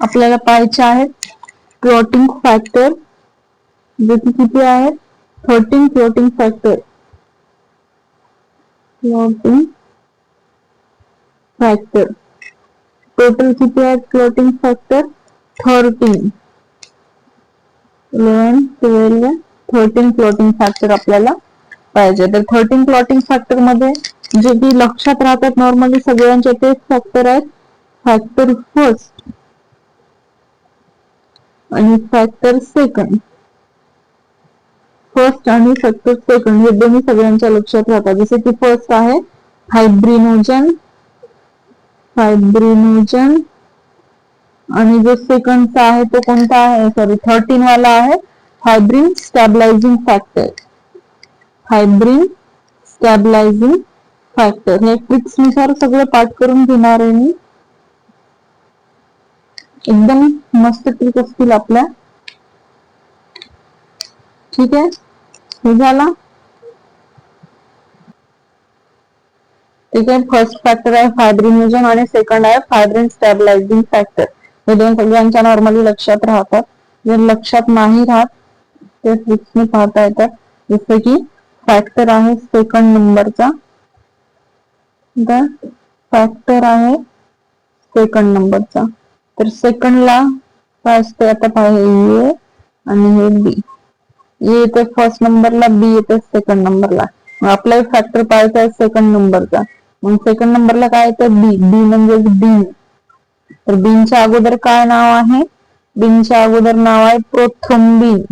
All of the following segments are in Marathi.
आपल्याला पाहायचे आहेत. फ्लोटिंग फॅक्टर जे की किती आहे? Thirteen clotting factor clotting factor total किती आहेत clotting factor thirteen eleven twelve thirteen clotting factor आपल्याला पाहिजे. तर थर्टीन क्लॉटिंग फॅक्टरमध्ये जे की लक्षात राहतात नॉर्मली सगळ्यांचे तेच फॅक्टर आहेत. फॅक्टर फर्स्ट आणि फॅक्टर सेकंड फर्स्ट आणि फॅक्टर सेकंड हे दोन्ही सगळ्यांच्या लक्षात राहतात. जसे की फर्स्ट आहे हायब्रिनोजन फायब्रिनोजन आणि जो सेकंडचा आहे तो कोणता आहे? सॉरी थर्टीन वाला आहे. हायब्रिन स्टॅबलायझिंग फॅक्टर हायब्रिन स्टॅबलायझिंग फॅक्टर हे ट्रिक्सनुसार सगळं पाठ करून घेणार आहे मी. एकदम मस्त ट्रिक असतील आपल्या. ठीक आहे? हे झालं. ठीक आहे फर्स्ट फॅक्टर आहे फायब्रिनोजन आणि सेकंड आहे फायब्रिन स्टॅबिलायझिंग फॅक्टर हे दोन सगळ्यांच्या नॉर्मली लक्षात राहतात. जर लक्षात नाही राहत ते ट्रिक्सने पाहता येतात जसं की फॅक्टर आहे सेकंड नंबरचा फॅक्टर आहे सेकंड नंबरचा तर सेकंडला काय असते आता पाहिजे आणि हे बी ए येते फर्स्ट नंबरला बी येते सेकंड नंबरला आपला फॅक्टर पाहायचा आहे सेकंड नंबरचा मग सेकंड नंबरला काय येतं? बी बी म्हणजे बी तर बीनच्या अगोदर काय नाव आहे? बीनच्या अगोदर नाव आहे प्रोथंबीन.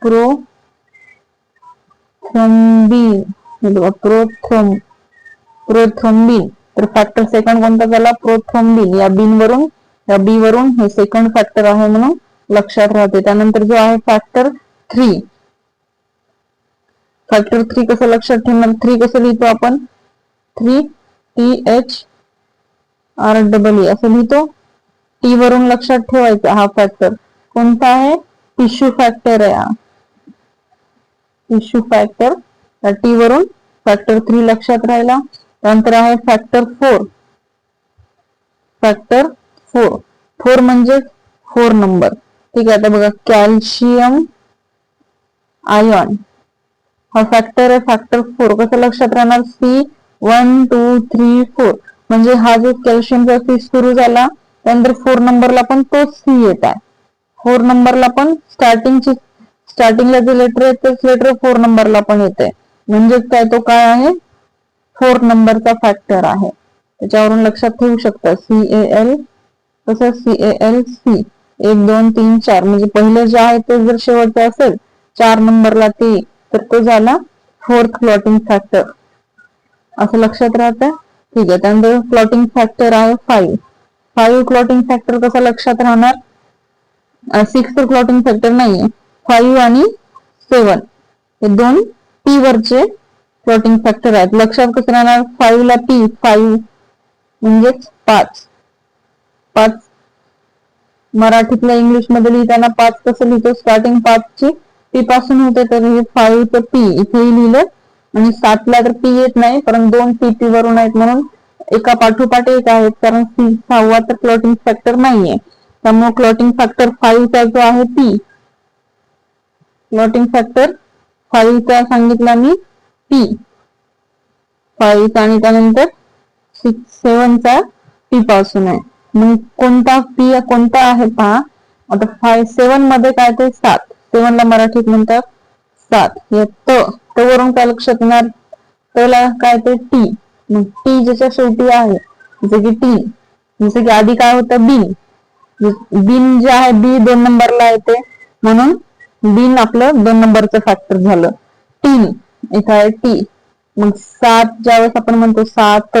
प्रो थंबीन प्रोथम प्रोथंबीन. तर फॅक्टर सेकंड कोणता झाला? प्रोथंबीन या बिन वरून या बी वरून हे सेकंड फॅक्टर आहे म्हणून लक्षात राहते. त्यानंतर जो आहे फॅक्टर थ्री फॅक्टर थ्री कसं लक्षात ठेवणार? थ्री कसं लिहितो आपण? Three T H R double असं लिहितो. टी वरून लक्षात ठेवायचा हा फॅक्टर कोणता आहे? टिश्यू फॅक्टर आहे हा. टिश्यू फॅक्टर टी वरून फॅक्टर थ्री लक्षात राहिला. त्यानंतर आहे factor four factor four four म्हणजे फोर नंबर ठीक आहे आता बघा कॅल्शियम आयॉन हा फॅक्टर आहे फॅक्टर फोर कसं लक्षात राहणार? C one two three four म्हणजे हा जो कॅल्शियमचा सी सुरू झाला त्यानंतर फोर नंबरला पण तो सी येत आहे. फोर नंबरला पण स्टार्टिंगची स्टार्टिंगला जे लेटर आहे तेच लेटर फोर नंबरला पण येते. म्हणजेच काय तो काय आहे? फोर नंबरचा फॅक्टर आहे. त्याच्यावरून लक्षात ठेवू शकता सी ए एल तसं सी ए एल सी एक दोन तीन चार. म्हणजे पहिलं जे आहे ते जर शेवटचं असेल चार नंबरला ते तर तो झाला फोर्थ क्लॉटिंग फॅक्टर असं लक्षात राहतं ठीक आहे. त्यानंतर प्लॉटिंग फॅक्टर आहे फाईव्ह फाईव्ह क्लॉटिंग फॅक्टर कसा लक्षात राहणार? सिक्स तर क्लॉटिंग फॅक्टर नाहीये. फाईव्ह आणि सेवन हे दोन पी वरचे फ्लोटिंग फॅक्टर आहेत. लक्षात कसं राहणार? फाईव्ह ला पी फाईव्ह म्हणजेच पाच. पाच. मराठीतल्या इंग्लिशमध्ये लिहिताना पाच कसं लिहितो? स्टार्टिंग पाचची पी पासून होते तर हे फाईव्ह ते पी इथेही लिहिलं. आणि सातला तर पी येत नाही कारण दोन पी पी वरून आहेत. म्हणून एका पाठोपाठ एक आहेत कारण सी सहावा तर क्लॉटिंग फॅक्टर नाहीये. त्यामुळे क्लॉटिंग फॅक्टर फाईव्हचा जो आहे पी क्लॉटिंग फॅक्टर फाईव्हचा सांगितला मी. पी फाईव्ह आणि त्यानंतर सिक्स सेवनचा पी पासून आहे. मग कोणता पी कोणता आहे पहा. आता फाय सेवनमध्ये काय ते सात. सेवनला मराठीत म्हणतात सात. हे त वरून काय लक्षात येणार? त्याला काय ते टी मग टी ज्याच्या शेवटी आहे जसे की टी जसे की आधी काय होतं? बिन बिन जे आहे बी दोन नंबरला येते. म्हणून बिन आपलं दोन नंबरचं फॅक्टर झालं. तीन इथं आहे टी मग सात ज्यावेळेस आपण म्हणतो सात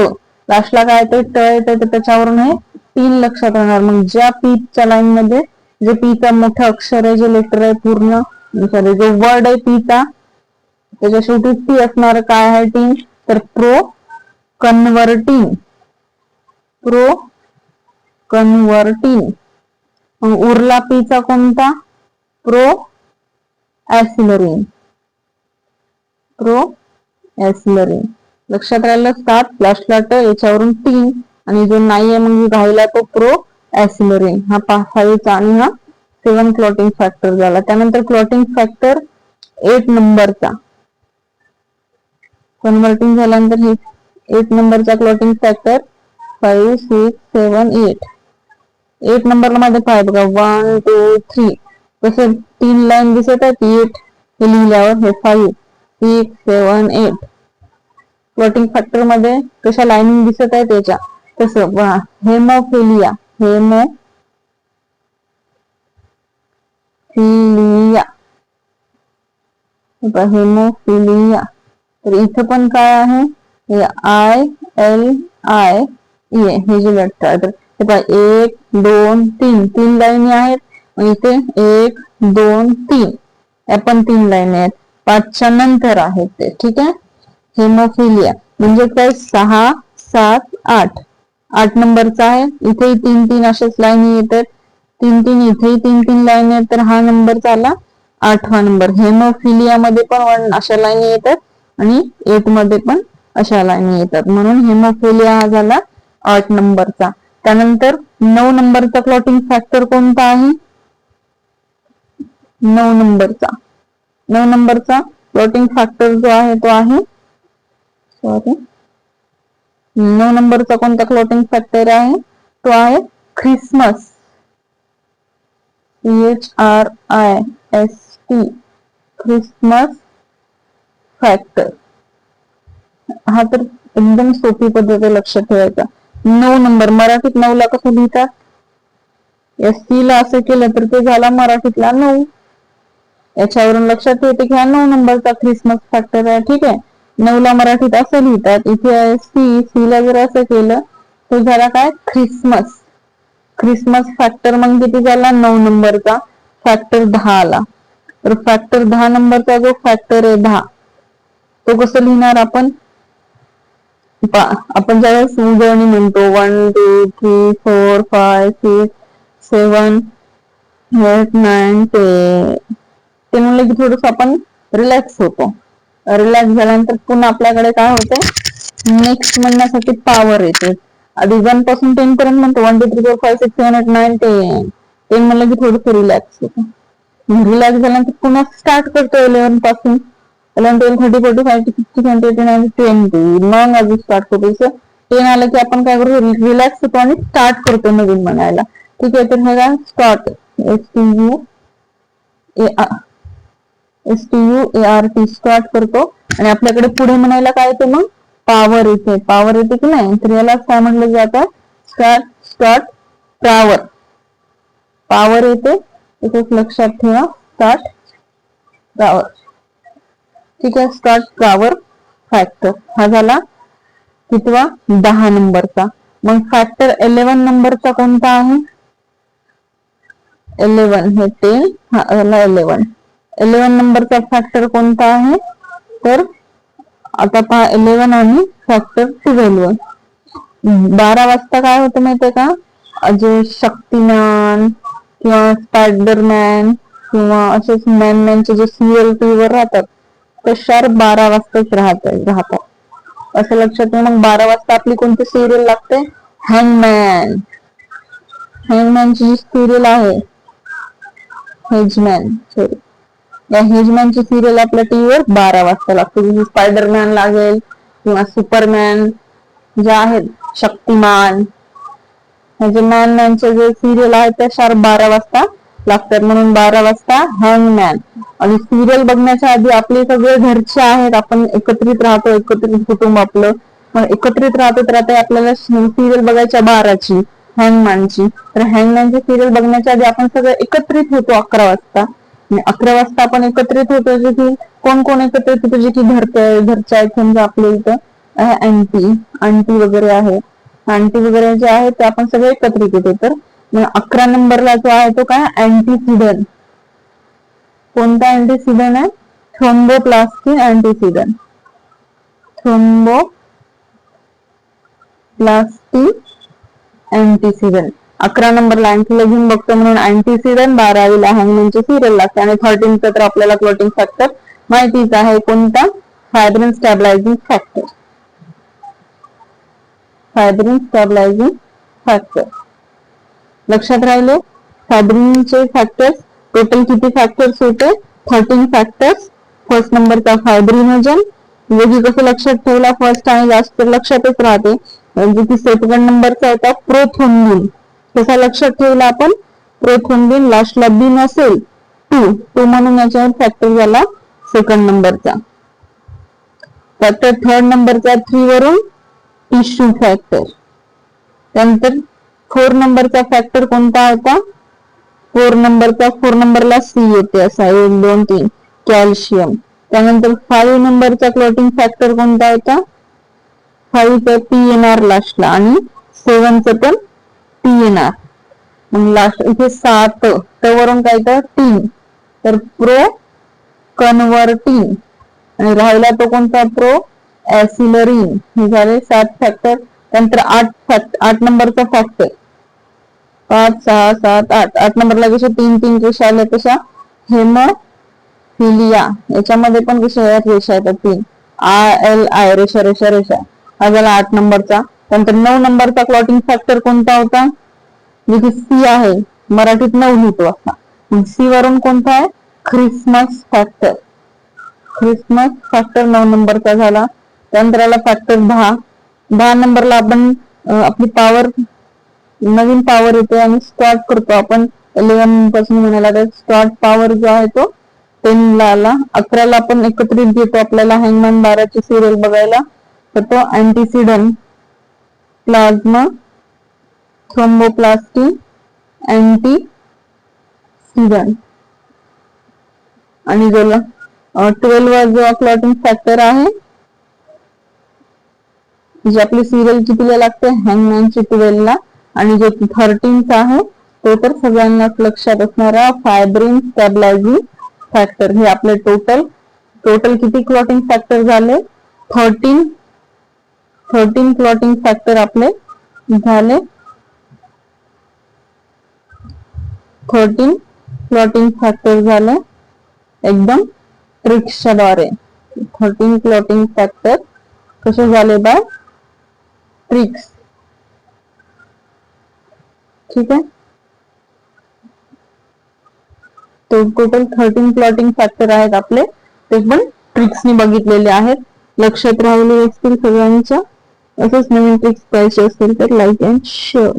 लास्टला काय ते ट येतं तर त्याच्यावरून हे तीन लक्षात राहणार. मग ज्या पीच्या लाईन मध्ये जे पीचा मोठं अक्षर आहे जे लेटर आहे पूर्ण सॉरी जो वर्ड आहे पीचा त्याच्या शेवटी टी असणार काय आहे टी तर प्रो कन्व्हर्टिंग प्रो कन्व्हर्टिंग मग उरला पीचा कोणता? प्रो ऍसिलरिंग प्रो ऍसिलरिन लक्षात राहिलं सात लास्टला ट याच्यावरून तीन आणि जो नाही आहे मग राहिला तो प्रो ऍसिलरिन हा फाईव्हचा आणि हा सेवन क्लॉटिंग फॅक्टर झाला. त्यानंतर क्लॉटिंग फॅक्टर एट नंबरचा कन्व्हर्टिंग झाल्यानंतर हे एट नंबरचा clotting factor five six seven eight eight नंबरला मध्ये काय बघा? वन टू थ्री कसं तीन लाईन दिसत आहेत. एट हे लिहिल्यावर हे five six seven eight clotting factor मध्ये कशा लाईनिंग दिसत तसं हेमोफिलिया हेमो फिलिया हेमोफिलिया तर हे एल आय ए हे तर एक, दोन, तीन. तीन लाईनी आहेत. इथे एक, दोन, तीन. या तीन लाईनी आहेत. पाचच्या नंतर आहेत ते ठीक आहे? हेमोफिलिया म्हणजे काय? सहा सात आठ. आठ नंबरचा आहे. इथेही तीन तीन अशाच लाईनी येतात. तीन तीन इथेही तीन तीन लाईन आहेत. तर हा नंबर चाला आठवा नंबर हेमोफिलिया मध्ये पण अशा लाईन येतात आणि एटमध्ये पण अशा लाईनी येतात. म्हणून हेमोफिलिया हा झाला आठ नंबरचा. त्यानंतर नऊ नंबरचा क्लॉटिंग फॅक्टर कोणता आहे? नऊ नंबरचा. नऊ नंबरचा क्लॉटिंग फॅक्टर जो आहे तो आहे. सॉरी नऊ नंबरचा कोणता क्लॉटिंग फॅक्टर आहे? तो आहे Christmas H R I S T Christmas factor हा तर एकदम सोपी पद्धत आहे लक्षात ठेवायचा. नऊ नंबर, मराठीत कसं लिहितात? एस टी ला असं केलं ते मराठीतला नऊ. याच्यावरून लक्षात येते की हा नऊ नंबरचा ख्रिसमस फॅक्टर आहे ठीक आहे? नऊला मराठीत असं लिहितात इथे सी सी ला जर असं केलं तर झाला काय? ख्रिसमस ख्रिसमस फॅक्टर मग किती झाला? नऊ नंबरचा. फॅक्टर दहा आला. तर फॅक्टर दहा नंबरचा जो फॅक्टर आहे दहा तो कसं लिहिणार आपण? आपण ज्यावेळेस उजळणी म्हणतो one two three four five six seven eight nine ते ते म्हणलं की थोडस आपण रिलॅक्स होतो. रिलॅक्स झाल्यानंतर पुन्हा आपल्याकडे काय होते? नेक्स्ट म्हणण्यासाठी पॉवर येते. आधी वनपासून टेन पर्यंत म्हणतो one two three four five six seven eight nine ten ten म्हणलं की थोडस रिलॅक्स होतो. रिलॅक्स झाल्यानंतर पुन्हा स्टार्ट करतो इलेव्हनपासून. Eleven twelve thirty forty five fifty twenty eighty nine twenty मग अजून स्टार्ट करतो. टेन आलं की आपण काय करतो रिलॅक्स होतो आणि स्टार्ट करतो नवीन म्हणायला. ठीक आहे तर हे start S T U S T U A R T start करतो. आणि आपल्याकडे पुढे म्हणायला काय येते मग? पॉवर येते. पॉवर येते की नाही? तर याला काय म्हटलं जातं. स्टार्ट स्टार्ट पॉवर पॉवर येते. इथेच लक्षात ठेवा. स्टार्ट पॉवर ठीक आहे? स्टार्ट पॉवर फॅक्टर हा झाला कितवा? दहा नंबरचा. मग फॅक्टर इलेव्हन नंबरचा कोणता आहे? इलेव्हन हे टेन हा झाला इलेव्हन इलेव्हन नंबरचा फॅक्टर कोणता आहे? तर आता फॅक्टर ट्वेल्व बारा वाजता काय होतं माहितीये का? जे शक्तिमान किंवा स्पायडरमॅन किंवा असेच मॅन मॅनचे जे सिरियल टीव्हीवर राहतात, ते शार्प बारा वाजताच राहत, राहतात. असं लक्षात मग बारा वाजता आपली कोणती सिरियल लागते? हँगमॅन हँगमॅनची जी सिरियल आहे हेजमॅन सॉरी या हेजमॅनची सिरियल आपल्या टीव्हीवर बारा वाजता लागते. जसे स्पायडरमॅन लागेल किंवा सुपरमॅन जे आहेत शक्तिमान. म्हणजे मॅन मॅनचे जे सिरियल आहेत त्या शार्प बारा वाजता लागतात. म्हणून बारा वाजता हँगमॅन आणि सिरियल बघण्याच्या आधी आपले सगळे घरचे आहेत. आपण एकत्रित राहतो एकत्रित कुटुंब आपलं. एकत्रित राहतो तर आता आपल्याला सिरियल बघायच्या बाराची हँगमॅनची तर हँगमॅनची सिरियल बघण्याच्या आधी आपण सगळं एकत्रित होतो अकरा वाजता. अकरा वाजता आपण एकत्रित होतो जे की कोण कोण एकत्रित होतो जे की घरचे घरच्या आहेत समजा आपल्या इथं अँटी आंटी वगैरे आहे. आंटी वगैरे जे आहे ते आपण सगळे एकत्रित होतो. तर अकरा नंबरला जो आहे तो काय? अँटीसिडन कोणता अँटीसिडन आहे? Thromboplastin antecedent thrombo plastic antecedent अकरा नंबरला अँटीला घेऊन बघतो म्हणून अँटीसिडन बारावीला हँगमॅनचे सिरियल लागते आणि थर्टीनचं तर आपल्याला क्लोटिंग फॅक्टर माहितीच आहे कोणता? Fibrin stabilising factor fibrin stabilising factor लक्षात राहिले? फायब्रिनचे फॅक्टर्स टोटल किती फॅक्टर्स होते? थर्टीन फॅक्टर्स फर्स्ट नंबरचा फायब्रिनोजन म्हणजे की कसं लक्षात ठेवला फर्स्ट आणि जास्त लक्षातच राहते. म्हणजे की सेकंड नंबरचा होता प्रोथोनबिन तसा लक्षात ठेवला आपण प्रोथोनबिन लास्टला बिन असेल टू टू म्हणून याच्यावर फॅक्टर झाला सेकंड नंबरचा फॅक्टर थर्ड नंबरचा थ्री वरून टिश्यू फॅक्टर त्यानंतर फोर नंबरचा फॅक्टर कोणता होता? फोर नंबरचा फोर नंबरला सी येते असा एक दोन तीन. कॅल्शियम त्यानंतर फाईव्ह नंबरचा क्लोटिंग फॅक्टर कोणता होता? फाईव्हचा एन येणार लास्टला आणि सेव्हनचं पण टी येणार मग लास्ट इथे सात त वरून काय तर तीन. तर प्रो कन्व्हर्टिंग आणि राहिला तो कोणता? प्रो ऍसिलरिन हे झाले सात फॅक्टर त्यानंतर आठ फॅक्ट आठ नंबरचा फॅक्टर पाच सहा सात आठ. आठ नंबरला कशा तीन तीन रेषा आल्या कशा हेमोफिलिया. याच्यामध्ये पण कशा रेषा येतात तीन. आय एल आय रेषा रेषा रेषा. हा झाला आठ नंबरचा. त्यानंतर नऊ नंबरचा क्लॉटिंग फॅक्टर कोणता होता? म्हणजे जिथे सी आहे. मराठीत नऊ लिहितो असा सी वरून कोणता आहे? ख्रिसमस फॅक्टर ख्रिसमस फॅक्टर नऊ नंबरचा झाला. त्यानंतर आला फॅक्टर दहा. दहा नंबरला आपण आपली पॉवर नवीन पॉवर येते आणि स्टार्ट करतो आपण. इलेव्हनपासून म्हणायला तर स्टार्ट पॉवर जो आहे तो टेनला आला. अकराला आपण एकत्रित घेतो आपल्याला. हँगमॅन बाराची सिरियल बघायला. तर तो अँटीसिडंट प्लाझ्मा थ्रोम्बोप्लास्टी अँटी सिडन आणि जो ट्वेल्व जो क्लॉटिंग फॅक्टर आहे जी आपली सिरियल कितीला लागते हँगमॅनची ट्वेल्व ला आणि जो थर्टीनचा आहे तो तर सगळ्यांनाच लक्षात असणारा फायब्रिन स्टॅबलायझिंग फॅक्टर हे आपले टोटल टोटल किती क्लॉटिंग फॅक्टर झाले? थर्टीन थर्टीन क्लॉटिंग फॅक्टर आपले झाले. थर्टीन क्लॉटिंग फॅक्टर झाले. एकदम ट्रिक्सच्या द्वारे. थर्टीन क्लॉटिंग फॅक्टर कसे झाले बाय ट्रिक्स ठीक आहे? तो टोटल थर्टीन प्लॉटिंग फॅक्टर आहेत आपले. ते पण ट्रिक्सनी बघितलेले आहेत. लक्षात राहिले असतील सगळ्यांच्या असंच नवीन ट्रिक्स पाहिजे असतील तर लाईक अँड शेअर